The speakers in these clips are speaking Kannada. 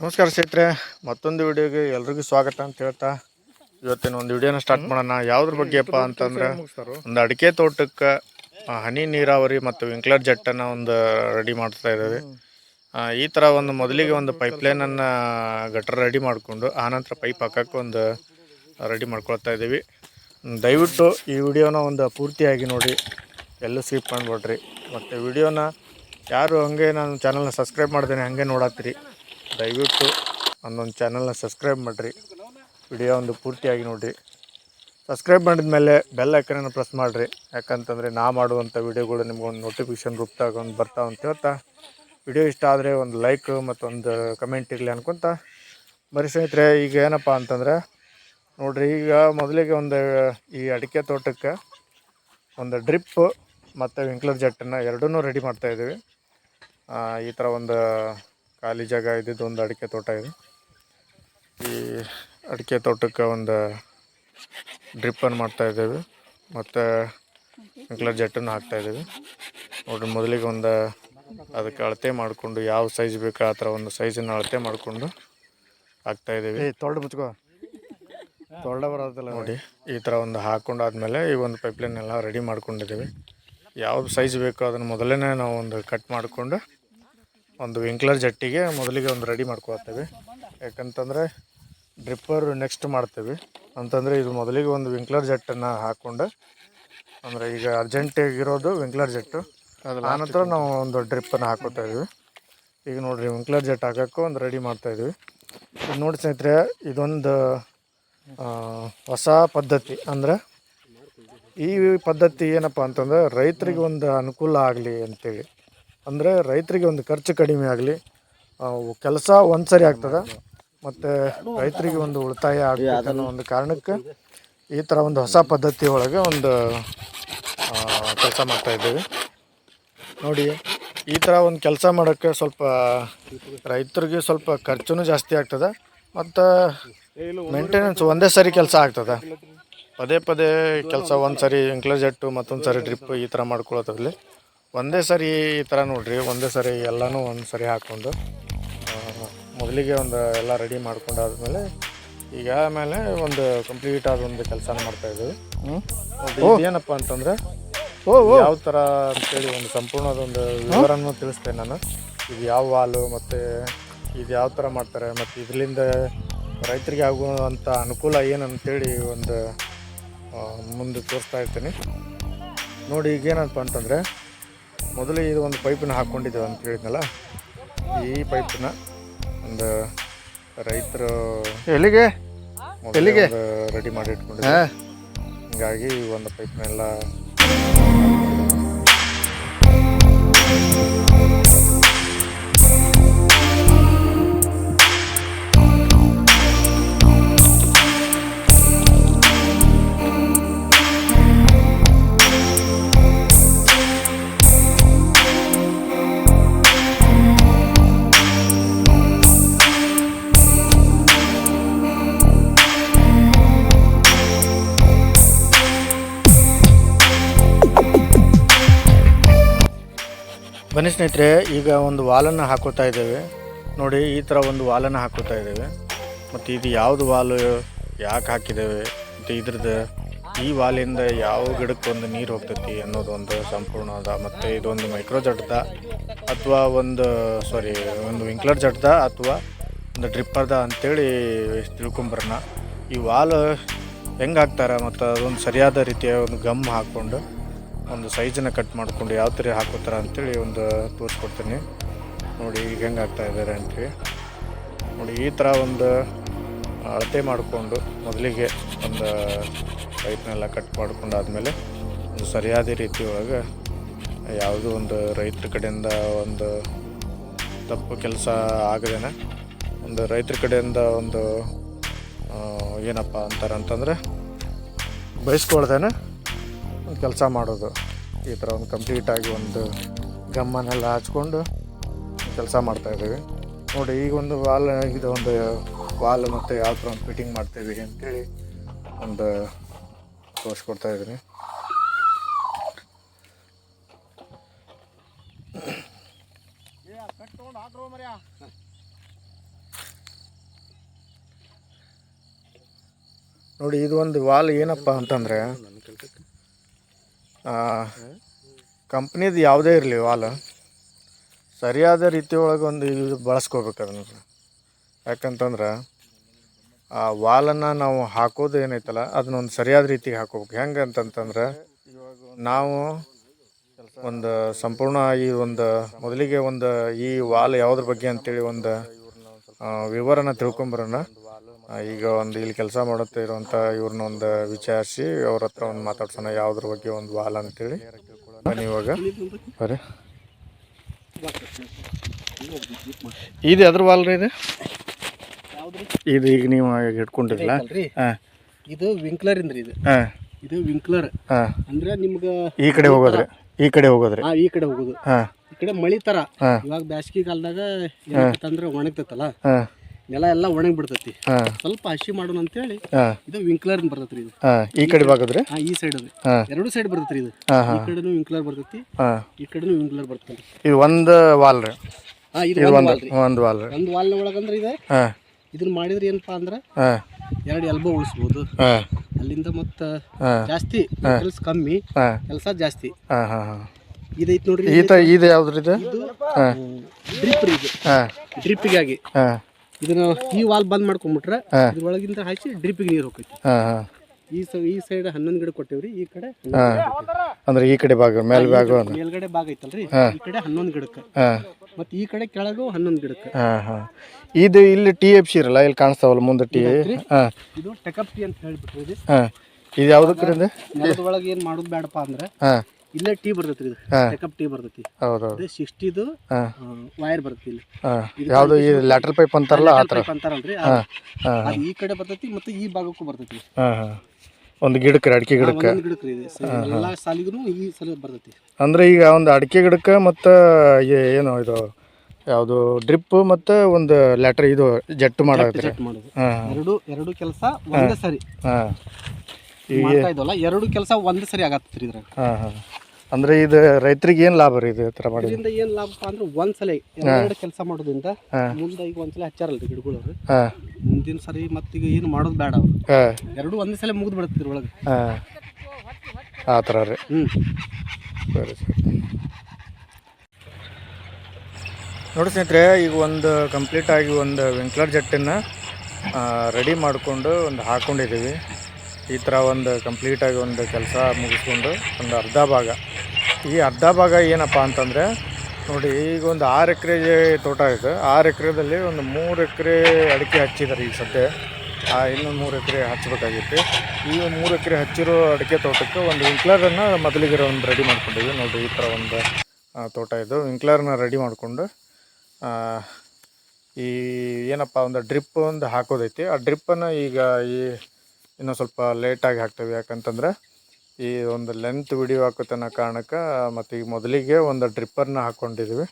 ನಮಸ್ಕಾರ ಸ್ನೇಹಿತರೆ ಮತ್ತೊಂದು ವಿಡಿಯೋಗೆ ಎಲ್ರಿಗೂ ಸ್ವಾಗತ ಅಂತ ಹೇಳ್ತಾ ಇವತ್ತಿನ ಒಂದು ವಿಡಿಯೋನ ಸ್ಟಾರ್ಟ್ ಮಾಡೋಣ. ಯಾವ್ದ್ರ ಬಗ್ಗೆಪ್ಪ ಅಂತಂದ್ರೆ ಒಂದು ಅಡಿಕೆ ತೋಟಕ್ಕೆ ಹನಿ ನೀರಾವರಿ ಮತ್ತು ವಿಂಕ್ಲರ್ ಜೆಟ್ಟನ್ನು ಒಂದು ರೆಡಿ ಮಾಡ್ತಾ ಇದ್ದೀವಿ. ಈ ಥರ ಒಂದು ಮೊದಲಿಗೆ ಒಂದು ಪೈಪ್ಲೈನನ್ನು ಗಟ್ರ ರೆಡಿ ಮಾಡಿಕೊಂಡು ಆನಂತರ ಪೈಪ್ ಹಾಕಕ್ಕೆ ಒಂದು ರೆಡಿ ಮಾಡ್ಕೊಳ್ತಾ ಇದ್ದೀವಿ. ದಯವಿಟ್ಟು ಈ ವಿಡಿಯೋನ ಒಂದು ಪೂರ್ತಿಯಾಗಿ ನೋಡಿ. ಎಲ್ಲೂ ಸ್ಕಿಪ್ ಮಾಡಿಬಿಡ್ರಿ. ಮತ್ತು ವಿಡಿಯೋನ ಯಾರು ಹಂಗೆ ನಾನು ಚಾನಲ್ನ ಸಬ್ಸ್ಕ್ರೈಬ್ ಮಾಡ್ದೇನೆ ಹಾಗೆ ನೋಡತ್ತೀರಿ. ದಯವಿಟ್ಟು ನನ್ನೊಂದು ಚಾನಲ್ನ ಸಬ್ಸ್ಕ್ರೈಬ್ ಮಾಡಿರಿ. ವಿಡಿಯೋ ಒಂದು ಪೂರ್ತಿಯಾಗಿ ನೋಡಿರಿ. ಸಬ್ಸ್ಕ್ರೈಬ್ ಮಾಡಿದ ಮೇಲೆ ಬೆಲ್ ಐಕನನ್ನು ಪ್ರೆಸ್ ಮಾಡಿರಿ. ಯಾಕಂತಂದರೆ ನಾ ಮಾಡುವಂಥ ವಿಡಿಯೋಗಳು ನಿಮ್ಗೊಂದು ನೋಟಿಫಿಕೇಶನ್ ರೂಪದಾಗ ಒಂದು ಬರ್ತಾವೆ ಅಂತ ಹೇಳ್ತಾ. ವಿಡಿಯೋ ಇಷ್ಟ ಆದರೆ ಒಂದು ಲೈಕ್ ಮತ್ತೊಂದು ಕಮೆಂಟ್ ಇರಲಿ ಅನ್ಕೊಂತ. ಬರೀ ಸ್ನೇಹಿತರೆ, ಈಗ ಏನಪ್ಪ ಅಂತಂದರೆ, ನೋಡಿರಿ, ಈಗ ಮೊದಲಿಗೆ ಒಂದು ಈ ಅಡಿಕೆ ತೋಟಕ್ಕೆ ಒಂದು ಡ್ರಿಪ್ ಮತ್ತು ವಿಂಕ್ಲರ್ ಜೆಟ್ಟನ್ನು ಎರಡನ್ನೂ ರೆಡಿ ಮಾಡ್ತಾಯಿದ್ದೀವಿ ಈ ಥರ ಒಂದು ಖಾಲಿ ಜಾಗ ಇದ್ದಿದ್ದು ಒಂದು ಅಡಿಕೆ ತೋಟ ಇದೆ. ಈ ಅಡಿಕೆ ತೋಟಕ್ಕೆ ಒಂದು ಡ್ರಿಪ್ಪನ್ನು ಮಾಡ್ತಾಯಿದ್ದೇವೆ ಮತ್ತು ವಿಂಕ್ಲರ್ ಜೆಟ್ಟನ್ನು ಇದ್ದೇವೆ. ನೋಡ್ರಿ ಮೊದಲಿಗೆ ಒಂದು ಅದಕ್ಕೆ ಅಳತೆ ಮಾಡಿಕೊಂಡು ಯಾವ ಸೈಜ್ ಬೇಕು ಆ ಥರ ಒಂದು ಸೈಜನ್ನು ಅಳತೆ ಮಾಡಿಕೊಂಡು ಹಾಕ್ತಾಯಿದ್ದೀವಿ ತೊಳ್ಡು ಮುಚ್ಕೋ ತೊಳ್ದ ಬರೋದಿಲ್ಲ. ನೋಡಿ ಈ ಥರ ಒಂದು ಹಾಕೊಂಡಾದ್ಮೇಲೆ ಈ ಒಂದು ಪೈಪ್ಲೈನ್ ಎಲ್ಲ ರೆಡಿ ಮಾಡ್ಕೊಂಡಿದ್ದೀವಿ. ಯಾವ ಸೈಜ್ ಬೇಕೋ ಅದನ್ನು ಮೊದಲೇ ನಾವು ಒಂದು ಕಟ್ ಮಾಡಿಕೊಂಡು ಒಂದು ವಿಂಕ್ಲರ್ ಜಟ್ಟಿಗೆ ಮೊದಲಿಗೆ ಒಂದು ರೆಡಿ ಮಾಡ್ಕೊಳ್ತೇವೆ. ಯಾಕಂತಂದರೆ ಡ್ರಿಪ್ಪರ್ ನೆಕ್ಸ್ಟ್ ಮಾಡ್ತೇವೆ. ಅಂತಂದರೆ ಇದು ಮೊದಲಿಗೆ ಒಂದು ವಿಂಕ್ಲರ್ ಜಟ್ಟನ್ನು ಹಾಕ್ಕೊಂಡು ಅಂದರೆ ಈಗ ಅರ್ಜೆಂಟಾಗಿರೋದು ವಿಂಕ್ಲರ್ ಜಟ್ಟು. ಆನಂತರ ನಾವು ಒಂದು ಡ್ರಿಪ್ಪನ್ನು ಹಾಕೋತಾ ಇದ್ವಿ. ಈಗ ನೋಡಿರಿ ವಿಂಕ್ಲರ್ ಜೆಟ್ ಹಾಕೋಕ್ಕೂ ಒಂದು ರೆಡಿ ಮಾಡ್ತಾಯಿದ್ವಿ ಇದು ನೋಡಿ ಸ್ನೇಹಿತರೆ ಇದೊಂದು ಹೊಸ ಪದ್ಧತಿ. ಅಂದರೆ ಈ ಪದ್ಧತಿ ಏನಪ್ಪ ಅಂತಂದ್ರೆ ರೈತರಿಗೆ ಒಂದು ಅನುಕೂಲ ಆಗಲಿ ಅಂತೇಳಿ. ಅಂದರೆ ರೈತರಿಗೆ ಒಂದು ಖರ್ಚು ಕಡಿಮೆ ಆಗಲಿ ಕೆಲಸ ಒಂದು ಸರಿ ಆಗ್ತದೆ, ಮತ್ತು ರೈತರಿಗೆ ಒಂದು ಉಳಿತಾಯ ಆಗ್ತದೆ ಅನ್ನೋ ಒಂದು ಕಾರಣಕ್ಕೆ ಈ ಥರ ಒಂದು ಹೊಸ ಪದ್ಧತಿ ಒಳಗೆ ಒಂದು ಕೆಲಸ ಮಾಡ್ತಾಯಿದ್ದೇವೆ ನೋಡಿ, ಈ ಥರ ಒಂದು ಕೆಲಸ ಮಾಡೋಕ್ಕೆ ಸ್ವಲ್ಪ ರೈತರಿಗೆ ಸ್ವಲ್ಪ ಖರ್ಚು ಜಾಸ್ತಿ ಆಗ್ತದೆ, ಮತ್ತು ಮೇಂಟೆನೆನ್ಸ್ ಒಂದೇ ಸರಿ ಕೆಲಸ ಆಗ್ತದೆ. ಪದೇ ಪದೇ ಕೆಲಸ ಒಂದು ಸರಿ ಎಂಕ್ಲೇಜ್ ಜೆಟ್ಟು ಮತ್ತೊಂದು ಸರಿ ಡ್ರಿಪ್ ಈ ಥರ ಮಾಡ್ಕೊಳತ್ತಲ್ಲಿ ಒಂದೇ ಸರಿ ಈ ಥರ ನೋಡ್ರಿ ಒಂದೇ ಸರಿ ಎಲ್ಲನೂ ಒಂದು ಸರಿ ಹಾಕ್ಕೊಂಡು ಮೊದಲಿಗೆ ಒಂದು ಎಲ್ಲ ರೆಡಿ ಮಾಡ್ಕೊಂಡಾದ್ಮೇಲೆ ಈಗ ಆಮೇಲೆ ಒಂದು ಕಂಪ್ಲೀಟ್ ಆದ ಒಂದು ಕೆಲಸ ಮಾಡ್ತಾ ಇದ್ದೀವಿ ಹ್ಞೂ ಏನಪ್ಪ ಅಂತಂದರೆ ಯಾವ ಥರ ಅಂತೇಳಿ ಒಂದು ಸಂಪೂರ್ಣದೊಂದು ಒಂದು ವಿವರನ್ನು ತಿಳಿಸ್ತೇನೆ ನಾನು. ಇದು ಯಾವ ವಾಲು ಮತ್ತು ಇದು ಯಾವ ಥರ ಮಾಡ್ತಾರೆ ಮತ್ತು ಇದರಿಂದ ರೈತರಿಗೆ ಆಗುವಂಥ ಅನುಕೂಲ ಏನು ಅಂತೇಳಿ ಒಂದು ಮುಂದೆ ತೋರಿಸ್ತಾ ಇರ್ತೀನಿ. ನೋಡಿ ಈಗೇನಪ್ಪ ಅಂತಂದರೆ ಮೊದಲು ಇದು ಒಂದು ಪೈಪನ್ನು ಹಾಕ್ಕೊಂಡಿದ್ದೇವೆ ಅಂತ ಹೇಳಿದ್ನಲ್ಲ? ಈ ಪೈಪನ್ನ ಒಂದು ರೈತರು ಎಲ್ಲಿಗೆ? ಎಲ್ಲಿಗೆ? ರೆಡಿ ಮಾಡಿ ಇಟ್ಕೊಂಡಿದ್ದೆ ಹಿಂಗಾಗಿ ಒಂದು ಪೈಪ್ನೆಲ್ಲ ಬನ್ನಿ ಸ್ನೇಹಿತರೆ, ಈಗ ಒಂದು ವಾಲನ್ನು ಹಾಕೋತಾ ಇದ್ದೇವೆ. ನೋಡಿ, ಈ ಥರ ಒಂದು ವಾಲನ್ನು ಹಾಕೋತಾ ಇದ್ದೇವೆ. ಮತ್ತು ಇದು ಯಾವುದು ವಾಲು, ಯಾಕೆ ಹಾಕಿದ್ದೇವೆ ಮತ್ತು ಇದ್ರದ್ದು ಈ ವಾಲಿಂದ ಯಾವ ಗಿಡಕ್ಕೆ ಒಂದು ನೀರು ಹೋಗ್ತೈತಿ ಅನ್ನೋದು ಒಂದು ಸಂಪೂರ್ಣದ ಮತ್ತು ಇದೊಂದು ಮೈಕ್ರೋ ಜಡ್ದ ಅಥವಾ ಒಂದು ಸಾರಿ ಒಂದು ವಿಂಕ್ಲರ್ ಜಡ್ದ ಅಥವಾ ಒಂದು ಡ್ರಿಪ್ಪರ್ದ ಅಂತೇಳಿ ತಿಳ್ಕೊಂಬರೋಣ. ಈ ವಾಲ್ ಹೆಂಗೆ ಹಾಕ್ತಾರೆ ಮತ್ತು ಅದೊಂದು ಸರಿಯಾದ ರೀತಿಯ ಒಂದು ಗಮ್ ಹಾಕ್ಕೊಂಡು ಒಂದು ಸೈಜನ್ನು ಕಟ್ ಮಾಡಿಕೊಂಡು ಯಾವ ಥರ ಹಾಕೋತಾರ ಅಂತೇಳಿ ಒಂದು ತೋರಿಸ್ಕೊಡ್ತೀನಿ. ನೋಡಿ ಈಗ ಹೆಂಗೆ ಆಗ್ತಾ ಇದ್ದಾರೆ ಅಂತೇಳಿ. ನೋಡಿ ಈ ಥರ ಒಂದು ಅಳತೆ ಮಾಡಿಕೊಂಡು ಮೊದಲಿಗೆ ಒಂದು ಪೈಪ್ನೆಲ್ಲ ಕಟ್ ಮಾಡ್ಕೊಂಡಾದ್ಮೇಲೆ ಒಂದು ಸರಿಯಾದ ರೀತಿ ಒಳಗೆ ಯಾವುದೋ ಒಂದು ರೈತರ ಕಡೆಯಿಂದ ಒಂದು ತಪ್ಪು ಕೆಲಸ ಆಗದೇನೆ ಒಂದು ರೈತರ ಕಡೆಯಿಂದ ಒಂದು ಏನಪ್ಪ ಅಂತಾರೆ ಅಂತಂದರೆ ಬಯಸ್ಕೊಳ್ದೇನೆ ಕೆಲಸ ಮಾಡೋದು. ಈ ಥರ ಒಂದು ಕಂಪ್ಲೀಟಾಗಿ ಒಂದು ಗಮ್ಮನ್ನೆಲ್ಲ ಹಚ್ಕೊಂಡು ಕೆಲಸ ಮಾಡ್ತಾಯಿದ್ದೀವಿ ನೋಡಿ, ಈಗ ಒಂದು ವಾಲ್, ಇದು ಒಂದು ವಾಲ್ ಮತ್ತು ಯಾವ ಥರ ಒಂದು ಫಿಟ್ಟಿಂಗ್ ಮಾಡ್ತೀವಿ ಅಂತೇಳಿ ಒಂದು ತೋರಿಸ್ಕೊಡ್ತಾ ಇದ್ದೀನಿ. ನೋಡಿ, ಇದು ಒಂದು ವಾಲ್ ಏನಪ್ಪ ಅಂತಂದರೆ ಕಂಪ್ನಿದು ಯಾವುದೇ ಇರಲಿ ವಾಲ್. ಸರಿಯಾದ ರೀತಿ ಒಳಗೆ ಒಂದು ಇದು ಬಳಸ್ಕೋಬೇಕು ಅದನ್ನು. ಯಾಕಂತಂದ್ರೆ, ಆ ವಾಲನ್ನು ನಾವು ಹಾಕೋದು ಏನೈತಲ್ಲ, ಅದನ್ನೊಂದು ಸರಿಯಾದ ರೀತಿಗೆ ಹಾಕೋಬೇಕು. ಹೆಂಗೆ ಅಂತಂತಂದ್ರೆ, ನಾವು ಒಂದು ಸಂಪೂರ್ಣ ಈ ಒಂದು, ಮೊದಲಿಗೆ ಒಂದು ಈ ವಾಲ್ ಯಾವುದ್ರ ಬಗ್ಗೆ ಅಂತೇಳಿ ಒಂದು ವಿವರನ ತಿಳ್ಕೊಂಬರೋಣ. ಈಗ ಒಂದು ಇಲ್ಲಿ ಕೆಲಸ ಮಾಡುತ್ತೆ ಇರುವಂಥ ಇವ್ರನ್ನ ಒಂದು ವಿಚಾರಿಸಿ ಅವ್ರ ಹತ್ರ ಒಂದು ಮಾತಾಡ್ಸೋಣ ಯಾವುದ್ರ ಬಗ್ಗೆ ಒಂದು ವಾಲ್ ಅಂತೇಳಿ. ಬನ್ನಿ ಇವಾಗ. ಬರೀ ಇದು ಎದ್ರ ವಾಲ್ ರೀ ಇದು? ಇದು ಈಗ ನೀವು ಹಿಡ್ಕೊಂಡಿರಲ್ಲ ಅಲ್ರಿ ಹಾಂ. ಇದು ವಿಂಕ್ಲರ್ ಇಂದ್ರಿ ಇದು. ಹಾಂ. ಇದು ವಿಂಕ್ಲರ್. ಹಾಂ. ಅಂದ್ರೆ ನಿಮ್ಗೆ ಈ ಕಡೆ ಹೋಗೋದ್ರಿ. ಈ ಕಡೆ ಹೋಗೋದ್ರಿ. ಆ ಈ ಕಡೆ ಹೋಗೋದು. ಹಾಂ. ಈ ಕಡೆ ಮಳಿ ತರ. ಇವಾಗ ಬ್ಯಾಸ್ಗಿ ಕಾಲದಾಗ ಅಂದ್ರೆ ಒಣಗ್ತೈತಲ್ಲ? ಹಾಂ. ನೆಲ ಎಲ್ಲ ಒಣಗಿ ಬಿಡ್ತೈತಿ ಸ್ವಲ್ಪ ಹಸಿ ಮಾಡೋಣ ಅಂತೇಳಿ ಹೇಳಿ ಇದು ವಿಂಕ್ಲರ್ ಅಂತ ಬರ್ತೈತ್ರಿ ಇದು. ಈ ಕಡೆ ಬಾಗದ್ರಿ ಹಾ ಈ ಸೈಡ್ ಅದು. ಎರಡು ಸೈಡ್ ಬರ್ತೈತ್ರಿ ಇದು. ಈ ಕಡೆನು ವಿಂಕ್ಲರ್ ಬರ್ತೈತಿ. ಈ ಕಡೆನು ವಿಂಕ್ಲರ್ ಬರ್ತೈತಿ. ಇದು ಒಂದು ವಾಲ್ ರೀ. ಹಾ ಇದು ಒಂದು ವಾಲ್ ರೀ. ಒಂದು ವಾಲ್ ಒಳಗಂದ್ರೆ ಇದೆ. ಇದನ್ನ ಮಾಡಿದ್ರೆ ಏನಪ್ಪಾ ಅಂದ್ರೆ ಎರಡು ಎಲ್ಬೋ ಉಳಿಸ್ಬೋದು. ಅಲ್ಲಿಂದ ಮತ್ತ ಜಾಸ್ತಿ ಕೆಲಸ ಕಮ್ಮಿ ಕೆಲಸ ಜಾಸ್ತಿ. ಇದೈತ್ ನೋಡ್ರಿ ಈತ ಇದು ಯಾವ್ದ್ರಿ ಇದು? ಡ್ರಿಪ್ ರೀ ಇದು. ಡ್ರಿಪ್ಪಿಗಾಗಿ ಇದನ್ನ ಈ ವಾಲ್ ಬಂದ್ ಮಾಡ್ಕೊಂಡ್ಬಿಟ್ರೆ ಒಳಗಿಂದ ಇದ್ರೊಳಗಿಂದ ಹಾಕಿ ಡ್ರಿಪ್ಗೆ ನೀರು ಹೋಗ್ತೈತಿ. ಈ ಸ ಈ ಸೈಡ್ ಹನ್ನೊಂದು ಗಿಡ ಕೊಟ್ಟೇವ್ರಿ ಈ ಕಡೆ ಅಂದ್ರೆ ಈ ಕಡೆ ಭಾಗ ಮೇಲ್ ಭಾಗ ಮೇಲ್ಗಡೆ ಭಾಗ ಐತಲ್ರಿ. ಈ ಕಡೆ ಹನ್ನೊಂದು ಗಿಡಕ್ಕೆ ಹಾಂ. ಮತ್ತೆ ಈ ಕಡೆ ಕೆಳಗೂ ಹನ್ನೊಂದು ಗಿಡಕ್ಕೆ ಇದು ಇಲ್ಲಿ ಟಿ ಎಫ್ ಸಿ ಇರಲ್ಲ ಇಲ್ಲಿ ಕಾಣಿಸ್ತಾವಲ್ಲ ಮುಂದೆ ಟಿ ಹಾಂ. ಇದು ಟೆಕಪ್ ಟಿ ಅಂತ ಹೇಳ್ಬಿಟ್ಟು ಇದು. ಯಾವುದಕ್ಕೆ ಇದು ನೆಲದ ಒಳಗೆ ಏನ್ ಮಾಡೋದು ಬೇಡಪ್ಪ ಅಂದ್ರೆ ಹಾಂ. ಇಲ್ಲೇ ಟೀ ಬರ್ತೈತಿ ಇದು. ಹಾ. ಟೆಕಪ್ ಟೀ ಬರ್ತೈತಿ. ಹೌದು ಹೌದು ಇದು ಸಿಕ್ಸ್ಟಿದು ವೈರ್ ಬರ್ತೈತಿ ಇಲ್ಲಿ. ಯಾವುದು ಈ ಲ್ಯಾಟ್ರಲ್ ಪೈಪ್ ಅಂತಾರಲ್ಲ ಆ ಥರ. ಅಂತಾರಲ್ರಿ. ಅದು ಈ ಕಡೆ ಬರ್ತೈತಿ ಮತ್ತು ಈ ಭಾಗಕ್ಕೂ ಬರ್ತೈತಿ. ಹಾಂ ಹಾಂ. ಒಂದು ಗಿಡಕ್ಕೆ ಅಡಿಕೆ ಗಿಡಕ್ಕೆ. ಗಿಡಕ್ಕೆ ಇದೆ. ಎಲ್ಲಾ ಸಾಲಿಗೂ ಈ ಸಲ ಬರ್ತೈತಿ. ಅಂದ್ರೆ ಈಗ ಒಂದು ಅಡಿಕೆ ಗಿಡಕ್ಕೆ ಮತ್ತು ಏನು ಇದು ಯಾವುದು ಡ್ರಿಪ್ ಮತ್ತು ಒಂದು ಲ್ಯಾಟ್ರ್ ಇದು ಜೆಟ್ ಮಾಡೋದು. ಎರಡು ಎರಡು ಕೆಲಸ ಒಂದೇ ಸರಿ. ಹಾಂ. ಮಾಡ್ತಾ ಇದ್ವಲ್ಲ ಎರಡು ಕೆಲಸ ಒಂದೇ ಸರಿ ಆಗತ್ರಿ ಇದ್ರಾಗ. ಹಾಂ ಹಾಂ. ಅಂದರೆ ಇದು ರೈತರಿಗೆ ಏನು ಲಾಭ ರೀ ಇದು ಈ ಥರ ಮಾಡಿದ್ರೆ? ಇದರಿಂದ ಏನ್ ಲಾಭ ಅಂದ್ರೆ ಒಂದ್ಸಲ ಎರಡು ಕೆಲಸ ಮಾಡೋದ್ರಿಂದ ಮುಂದೆ ಈಗ ಒಂದ್ಸಲ ಹಚ್ಚಾರಲ್ರಿ ಗಿಡಗಳವ್ರು. ಹಾಂ. ಮುಂದಿನ ಸರಿ ಮತ್ತೀಗ ಏನು ಮಾಡೋದು ಬೇಡ ಅವ್ರು. ಹಾಂ. ಎರಡು ಒಂದೇ ಸಲ ಮುಗಿದು ಬಿಡುತ್ತೆ ಒಳಗೆ. ಹಾಂ. ಆ ಥರ ರೀ. ಹ್ಮ್. ಸರಿ ಸರಿ. ನೋಡಿ ಸ್ನೇಹಿತರೆ ಈಗ ಒಂದು ಕಂಪ್ಲೀಟ್ ಆಗಿ ಒಂದು ವೆಂಕ್ಲರ್ ಜಟ್ಟನ್ನು ರೆಡಿ ಮಾಡಿಕೊಂಡು ಒಂದು ಹಾಕ್ಕೊಂಡಿದ್ದೀವಿ ಈ ಥರ ಒಂದು ಕಂಪ್ಲೀಟಾಗಿ ಒಂದು ಕೆಲಸ ಮುಗಿಸ್ಕೊಂಡು ಒಂದು ಅರ್ಧ ಭಾಗ. ಈ ಅರ್ಧ ಭಾಗ ಏನಪ್ಪ ಅಂತಂದರೆ, ನೋಡಿ ಈಗ ಒಂದು ಆರು ಎಕರೆ ತೋಟ ಇದೆ. ಆರು ಎಕರೆದಲ್ಲಿ ಒಂದು ಮೂರು ಎಕರೆ ಅಡಿಕೆ ಹಚ್ಚಿದ್ದಾರೆ ಈಗ ಸದ್ಯ. ಆ ಇನ್ನೊಂದು ಮೂರು ಎಕರೆ ಹಚ್ಚಬೇಕಾಗಿತ್ತು ಈ ಮೂರು ಎಕರೆ ಹಚ್ಚಿರೋ ಅಡಿಕೆ ತೋಟಕ್ಕೆ ಒಂದು ವಿಂಕ್ಲರನ್ನು ಮೊದಲಿಗೆ ಒಂದು ರೆಡಿ ಮಾಡ್ಕೊಂಡಿದ್ವಿ. ನೋಡಿ ಈ ಥರ ಒಂದು ತೋಟ ಇದು. ವಿಂಕ್ಲರ್ನ ರೆಡಿ ಮಾಡಿಕೊಂಡು ಈ ಏನಪ್ಪ ಒಂದು ಡ್ರಿಪ್ ಒಂದು ಹಾಕೋದೈತಿ. ಆ ಡ್ರಿಪ್ಪನ್ನು ಈಗ ಈ ಇನ್ನೂ ಸ್ವಲ್ಪ ಲೇಟಾಗಿ ಹಾಕ್ತೇವೆ. ಯಾಕಂತಂದ್ರೆ ಈ ಒಂದು ಲೆಂತ್ ವಿಡಿಯೋ ಹಾಕೋತನ ಕಾರಣಕ್ಕೆ ಮತ್ತು ಈಗ ಮೊದಲಿಗೆ ಒಂದು ಡ್ರಿಪ್ಪರ್ನ ಹಾಕ್ಕೊಂಡಿದ್ದೀವಿ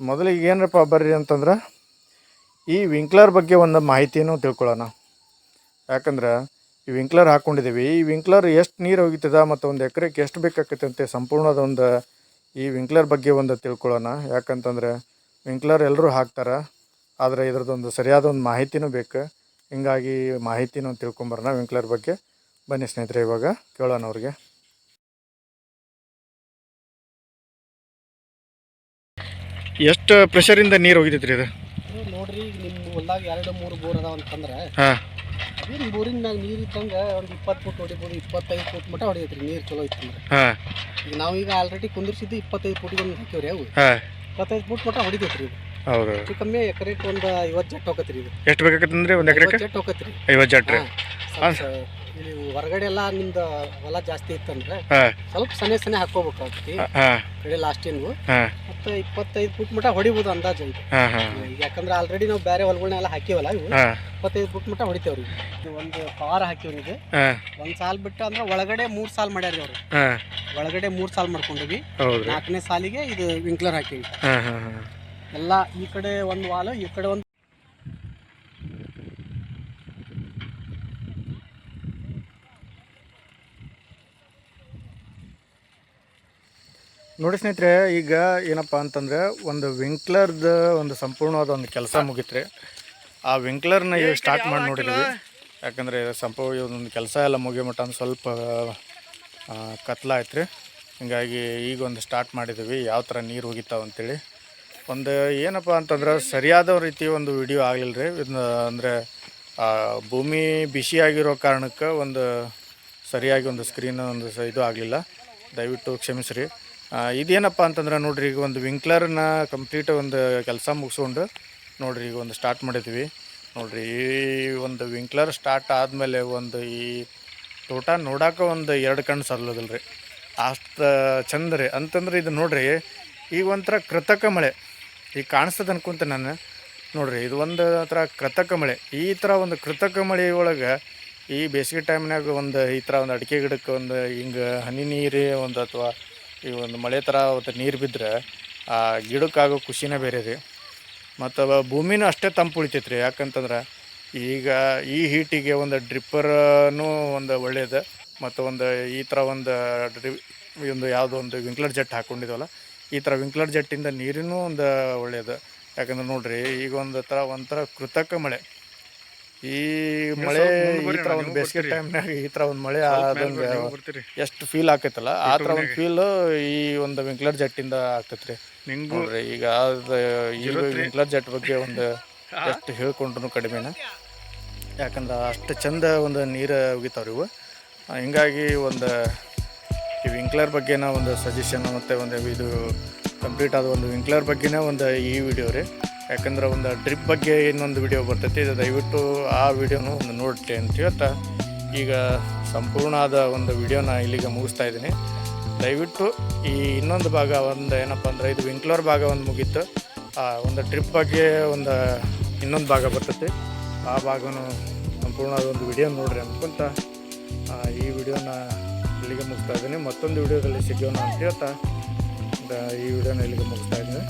ಮೊದಲಿಗೆ ಏನಪ್ಪ ಬರ್ರಿ ಅಂತಂದ್ರೆ ಈ ವಿಂಕ್ಲರ್ ಬಗ್ಗೆ ಒಂದು ಮಾಹಿತಿಯನ್ನು ತಿಳ್ಕೊಳ್ಳೋಣ. ಯಾಕಂದ್ರೆ ಈ ವಿಂಕ್ಲರ್ ಹಾಕ್ಕೊಂಡಿದ್ದೀವಿ ಈ ವಿಂಕ್ಲರ್ ಎಷ್ಟು ನೀರು ಹೋಗಿತ್ತದ ಮತ್ತು ಒಂದು ಎಕರೆಗೆ ಎಷ್ಟು ಬೇಕಾಗ್ತದಂತೆ ಸಂಪೂರ್ಣದ ಒಂದು ಈ ವಿಂಕ್ಲರ್ ಬಗ್ಗೆ ಒಂದು ತಿಳ್ಕೊಳ್ಳೋಣ. ಯಾಕಂತಂದ್ರೆ ವಿಂಕ್ಲರ್ ಎಲ್ಲರೂ ಹಾಕ್ತಾರೆ. ಆದರೆ ಇದ್ರದ್ದೊಂದು ಸರಿಯಾದ ಒಂದು ಮಾಹಿತಿನೂ ಬೇಕು. ಹಿಂಗಾಗಿ ಮಾಹಿತಿನೂ ತಿಳ್ಕೊಂಬರೋಣ ವಿಂಕ್ಲರ್ ಬಗ್ಗೆ. ಬನ್ನಿ ಸ್ನೇಹಿತರೆ ಇವಾಗ ಕೇಳೋಣ ಅವ್ರಿಗೆ. ಎಷ್ಟು ಪ್ರೆಷರಿಂದ ನೀರು ಹೋಗಿದ್ದೈತ್ರಿ ಇದು? ನೋಡ್ರಿ ಈಗ ನಿಮ್ಮ ಹೊಲ್ದಾಗ ಎರಡು ಮೂರು ಬೋರ್ ಅದಾವ ಅಂತಂದ್ರೆ ಹಾಂ. ನಿಮ್ಮ ಬೋರಿನ ಮ್ಯಾಗ ನೀರು ಇತ್ತಂಗ ಒಂದು ಇಪ್ಪತ್ತು ಫುಟ್ ಹೊಡಿಬೋದು ಇಪ್ಪತ್ತೈದು ಫುಟ್ ಮಟ್ಟ ಹೊಡಿಯತ್ರಿ ನೀರು ಚಲೋ ಇತ್ತು ಹಾಂ. ಈಗ ನಾವು ಈಗ ಆಲ್ರೆಡಿ ಕುಂದಿರ್ಸಿದ್ದು ಇಪ್ಪತ್ತೈದು ಫುಟ್ ಒಂದು ಹಾಕಿವ್ರಿ ಅವು. ಹಾಂ. ಇಪ್ಪತ್ತೈದು ಫುಟ್ ಮಟ್ಟ ಹೊಡಿತೈತ್ರಿ ಇದು. ಹೌದು. ಹೆಚ್ಚು ಕಮ್ಮಿ ಎಕರೆಗೆ ಒಂದು ಐವತ್ತು ಜಟ್ ಹೋಗತ್ರಿ ಇದು. ಎಷ್ಟು ಬೇಕಾಗತ್ತಂದ್ರೆ ಒಂದು ಎಕರೆಗೆ? ಐವತ್ತು ಜಟ್ ಹೋಗತ್ರಿ. ಐವತ್ತು ಇಲ್ಲಿ ಹೊರಗಡೆ ಎಲ್ಲ ನಿಮ್ದು ಹೊಲ ಜಾಸ್ತಿ ಇತ್ತಂದ್ರೆ ಹಾಂ. ಸ್ವಲ್ಪ ಸನೆ ಸನೆ ಹಾಕೋಬೇಕಾಗ್ತಿ ಹಾಂ ಕಡೆ ಹಾಂ. ಮತ್ತೆ ಇಪ್ಪತ್ತೈದು ಫುಟ್ ಮಟ್ಟ ಹೊಡಿಬೋದು ಅಂದಾಜು ಇದು. ಹಾಂ ಹಾಂ. ಯಾಕಂದ್ರೆ ಆಲ್ರೆಡಿ ನಾವು ಬೇರೆ ಹೊಲಗಳನ್ನೆಲ್ಲ ಹಾಕಿವಲ್ಲ ಇವು. ಹಾಂ. ಇಪ್ಪತ್ತೈದು ಫುಟ್ ಮಟ್ಟ ಹೊಡಿತೇವ್ರಿ ಇದು ಒಂದು ಪವಾರ ಹಾಕಿವ್ರಿಗೆ ಹಾಂ. ಒಂದ್ ಸಾಲ್ ಬಿಟ್ಟು ಅಂದ್ರೆ ಒಳಗಡೆ ಮೂರ್ ಸಾಲ್ ಮಾಡ್ಯಾರ ಅವ್ರು. ಹಾಂ. ಒಳಗಡೆ ಮೂರ್ ಸಾಲ್ ಮಾಡ್ಕೊಂಡಿವಿ. ಹೌದು ನಾಲ್ಕನೇ ಸಾಲಿಗೆ ಇದು ವಿಂಕ್ಲರ್ ಹಾಕಿವಿ. ಹಾಂ ಹಾಂ ಹಾಂ. ಎಲ್ಲ ಈ ಕಡೆ ಒಂದು ವಾಲ್ ಈ ಕಡೆ ಒಂದು ನೋಡಿ ಸ್ನೇಹಿತರೆ ಈಗ ಏನಪ್ಪ ಅಂತಂದ್ರೆ ಒಂದು ವಿಂಕ್ಲರ್ದ ಒಂದು ಸಂಪೂರ್ಣವಾದ ಒಂದು ಕೆಲಸ ಮುಗಿತ್ರಿ. ಆ ವಿಂಕ್ಲರ್ನ ಈಗ ಸ್ಟಾರ್ಟ್ ಮಾಡಿ ನೋಡಿದ್ವಿ. ಯಾಕಂದರೆ ಸಂಪೂರ್ಣ ಒಂದು ಕೆಲಸ ಎಲ್ಲ ಮುಗಿಯೋ ಮಟ್ಟ ಒಂದು ಸ್ವಲ್ಪ ಕತ್ಲಾಯ್ತು ರೀ ಹೀಗಾಗಿ ಈಗ ಒಂದು ಸ್ಟಾರ್ಟ್ ಮಾಡಿದ್ವಿ. ಯಾವ ಥರ ನೀರು ಹೋಗಿತ್ತಾವ ಅಂತೇಳಿ. ಒಂದು ಏನಪ್ಪ ಅಂತಂದ್ರೆ ಸರಿಯಾದ ರೀತಿ ಒಂದು ವಿಡಿಯೋ ಆಗಲಿಲ್ಲ ರೀ ಅಂದರೆ ಭೂಮಿ ಬಿಸಿಯಾಗಿರೋ ಕಾರಣಕ್ಕೆ ಒಂದು ಸರಿಯಾಗಿ ಒಂದು ಸ್ಕ್ರೀನ್ ಒಂದು ಸ ಇದು ಆಗಲಿಲ್ಲ. ದಯವಿಟ್ಟು ಕ್ಷಮಿಸ್ರಿ. ಇದೇನಪ್ಪ ಅಂತಂದ್ರೆ ನೋಡ್ರಿ, ಈಗ ಒಂದು ವಿಂಕ್ಲರ್ನ ಕಂಪ್ಲೀಟ್ ಒಂದು ಕೆಲಸ ಮುಗಿಸ್ಕೊಂಡು ನೋಡ್ರಿ, ಈಗ ಒಂದು ಸ್ಟಾರ್ಟ್ ಮಾಡಿದ್ವಿ. ನೋಡ್ರಿ, ಈ ಒಂದು ವಿಂಕ್ಲರ್ ಸ್ಟಾರ್ಟ್ ಆದಮೇಲೆ ಒಂದು ಈ ತೋಟ ನೋಡಾಕ ಒಂದು ಎರಡು ಕಣ್ಣು ಸರ್ಲೋದಿಲ್ಲ ರೀ ಅಷ್ಟು ಚಂದ ರೀ. ಅಂತಂದ್ರೆ ಇದು ನೋಡ್ರಿ, ಈಗ ಒಂಥರ ಕೃತಕ ಮಳೆ. ಈಗ ಕಾಣಿಸ್ತದೆ ಅನ್ಕೊಂತ ನಾನು ನೋಡಿರಿ, ಇದು ಒಂದು ಥರ ಕೃತಕ ಮಳೆ. ಈ ಥರ ಒಂದು ಕೃತಕ ಮಳೆ ಒಳಗೆ ಈ ಬೇಸಿಗೆ ಟೈಮ್ನಾಗ ಒಂದು ಈ ಥರ ಒಂದು ಅಡಿಕೆ ಗಿಡಕ್ಕೆ ಒಂದು ಹಿಂಗೆ ಹನಿ ನೀರು ಒಂದು ಅಥವಾ ಈ ಒಂದು ಮಳೆ ಥರ ಒಂದು ನೀರು ಬಿದ್ದರೆ ಆ ಗಿಡಕ್ಕಾಗೋ ಖುಷಿನೇ ಬೇರೆ ರೀ. ಮತ್ತು ಭೂಮಿನೂ ಅಷ್ಟೇ ತಂಪು ಉಳಿತೈತೆ ರೀ. ಯಾಕಂತಂದ್ರೆ ಈಗ ಈ ಹೀಟಿಗೆ ಒಂದು ಡ್ರಿಪ್ಪರ್ನೂ ಒಂದು ಒಳ್ಳೆಯದು ಮತ್ತು ಒಂದು ಈ ಥರ ಒಂದು ಡ್ರಿ ಒಂದು ಯಾವುದೋ ಒಂದು ವಿಂಕ್ಲರ್ ಜೆಟ್ ಹಾಕ್ಕೊಂಡಿದ್ವಲ್ಲ ಈ ಥರ ವಿಂಕ್ಲರ್ ಜಟ್ಟಿಂದ ನೀರಿನೂ ಒಂದು ಒಳ್ಳೆಯದು ಯಾಕಂದ್ರೆ ನೋಡ್ರಿ ಈಗ ಒಂದು ಥರ ಒಂಥರ ಕೃತಕ ಮಳೆ. ಈ ಮಳೆ ಈ ಥರ ಒಂದು ಬೇಸಿಗೆ ಟೈಮ್ನಾಗ ಈ ಥರ ಒಂದು ಮಳೆ ಆದಂಗೆ ಎಷ್ಟು ಫೀಲ್ ಆಕೈತಲ್ಲ ಆ ಥರ ಒಂದು ಫೀಲ್ ಈ ಒಂದು ವಿಂಕ್ಲರ್ ಜೆಟ್ಟಿಂದ ಆಗ್ತೈತೆ ರೀ ನೋಡ್ರಿ ಈಗ ಅದು ಈ ವಿಂಕ್ಲರ್ ಜೆಟ್ ಬಗ್ಗೆ ಒಂದು ಎಷ್ಟು ಹೇಳ್ಕೊಂಡ್ರು ಕಡಿಮೆನ. ಯಾಕಂದ್ರೆ ಅಷ್ಟು ಚಂದ ಒಂದು ನೀರು ಉಗಿತಾವ್ರಿ ಇವು. ಹಿಂಗಾಗಿ ಒಂದು ಈ ವಿಂಕ್ಲರ್ ಬಗ್ಗೆನ ಒಂದು ಸಜೆಷನ್ ಮತ್ತು ಒಂದು ಇದು ಕಂಪ್ಲೀಟ್ ಆದ ಒಂದು ವಿಂಕ್ಲರ್ ಬಗ್ಗೆನೇ ಒಂದು ಈ ವಿಡಿಯೋ ರೀ. ಯಾಕಂದ್ರೆ ಒಂದು ಡ್ರಿಪ್ ಬಗ್ಗೆ ಇನ್ನೊಂದು ವಿಡಿಯೋ ಬರ್ತೈತಿ ಇದು ದಯವಿಟ್ಟು ಆ ವಿಡಿಯೋನು ಒಂದು ನೋಡ್ರಿ ಅಂತ ಹೇಳ್ತಾ ಈಗ ಸಂಪೂರ್ಣ ಆದ ಒಂದು ವಿಡಿಯೋನ ಇಲ್ಲಿಗೆ ಮುಗಿಸ್ತಾ ಇದ್ದೀನಿ. ದಯವಿಟ್ಟು ಈ ಇನ್ನೊಂದು ಭಾಗ ಒಂದು ಏನಪ್ಪ ಅಂದ್ರೆ ಇದು ವಿಂಕ್ಲರ್ ಭಾಗ ಒಂದು ಮುಗೀತು. ಆ ಒಂದು ಟ್ರಿಪ್ ಬಗ್ಗೆ ಒಂದು ಇನ್ನೊಂದು ಭಾಗ ಬರ್ತೈತಿ. ಆ ಭಾಗನೂ ಆದ ಒಂದು ವಿಡಿಯೋ ನೋಡ್ರಿ ಅನ್ಕೊಂತ ಆ, ಈ ವಿಡಿಯೋನ ಇಲ್ಲಿಗೆ ಮುಗಿಸ್ತಾ ಇದ್ದೀನಿ. ಮತ್ತೊಂದು ವಿಡಿಯೋದಲ್ಲಿ ಸಿಗೋಣ ಅಂತ ಹೇಳ್ತಾ ಈ ವಿಡಿಯೋನ ಇಲ್ಲಿಗೆ ಮುಗಿಸ್ತಾ ಇದ್ದೀನಿ.